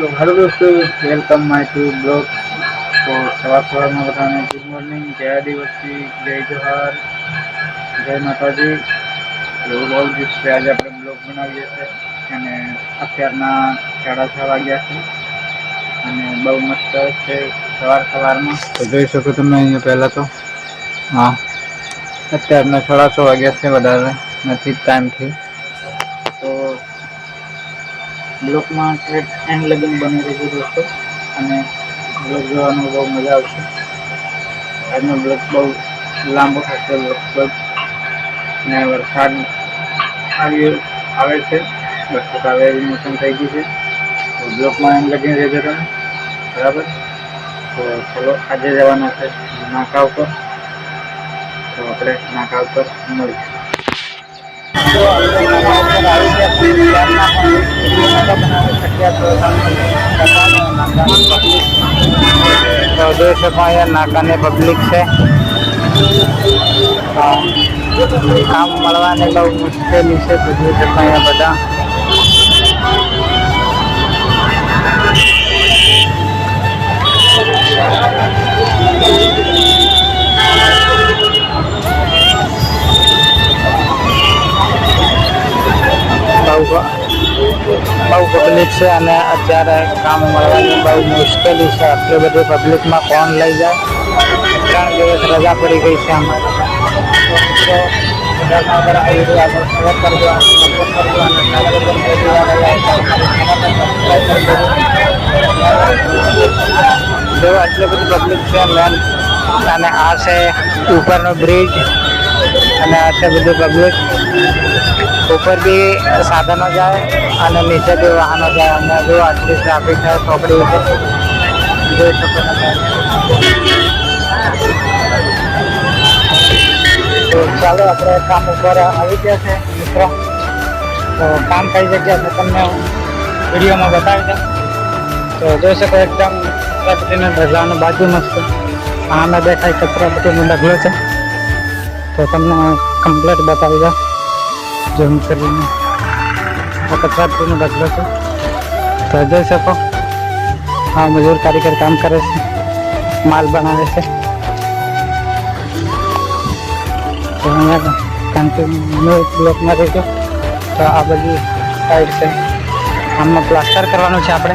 તો હેલો દોસ્તો welcome my two blog તો સવાર સવારમાં બધાને ગુડ મોર્નિંગ જય દિવસથી જય જોહાર જય માતાજી. એવું બ્લોગ દિવસે આજે આપણે બ્લોગ બનાવીએ છીએ અને અત્યારના સાડા છ વાગ્યા છે અને બહુ મસ્ત છે સવાર સવારમાં. તો જોઈ શકો તમે અહીંયા પહેલાં તો. હા, અત્યારના સાડા છ વાગ્યા છે, વધારે નથી ટાઈમથી બ્લોકમાં એન્ડ લગીન બની રહેજો દોસ્તો. અને બ્લોક જોવાનું બહુ મજા આવશે. આજનો બ્લોક બહુ લાંબો થશે, લગભગ ને વરસાદ આવ્યો આવે છે. વરસાદ આવે એવી મોસમ થઈ ગઈ છે. તો બ્લોકમાં એન્ડ લગીને રહેજો તમે. બરાબર? તો ચલો, આજે જવાના છે નાકા ઉપર. તો આપણે નાકા ઉપર મળીશું. તો જોઈ શકો અહીંયા નાકાને પબ્લિક છે કામ મળવાની બહુ મુશ્કેલી છે તો જોઈ શકો અહીંયા બધા બહુ બહુ પબ્લિક છે અને અત્યારે કામ મળવાની બહુ મુશ્કેલી છે. આટલી બધી પબ્લિકમાં કોણ લઈ જાય? ત્રણ દિવસ રજા પડી ગઈ છે અમારે. આટલી બધી પબ્લિક છે મેન અને આ છે ઉપરનો બ્રિજ અને આ છે બધું પબ્લિક ઉપર બી સાધનો જાય અને નીચે બી વાહનો જાય. અને જો આટલી ટ્રાફિક થાય ચોકડી ઉપર જોઈ શકો તો ચાલો, આપણે કામ ઉપર આવી ગયા છે, મિત્રો. તો કામ કઈ જગ્યા છે તમને હું વિડીયોમાં બતાવી દઉં. તો જોઈ શકો એકદમ કચરીના ઢગલાનું બાજુ મસ્ત આમે દેખાય. કચરાપટ્ટીનો ઢગલો છે. તો તમને કમ્પ્લેટ બતાવી દઉં. ઝૂમ કરીને આ કચરાપટ્ટીનો ઢગલો છે. તો શકો હા મજૂર કારીગર કામ કરે છે, માલ બનાવે છે. તો અહીંયા કન્ટિન્યુ બ્લોકમાં રહેજો તો આ બધી સાઈડ છે. આમાં પ્લાસ્ટર કરવાનું છે આપણે.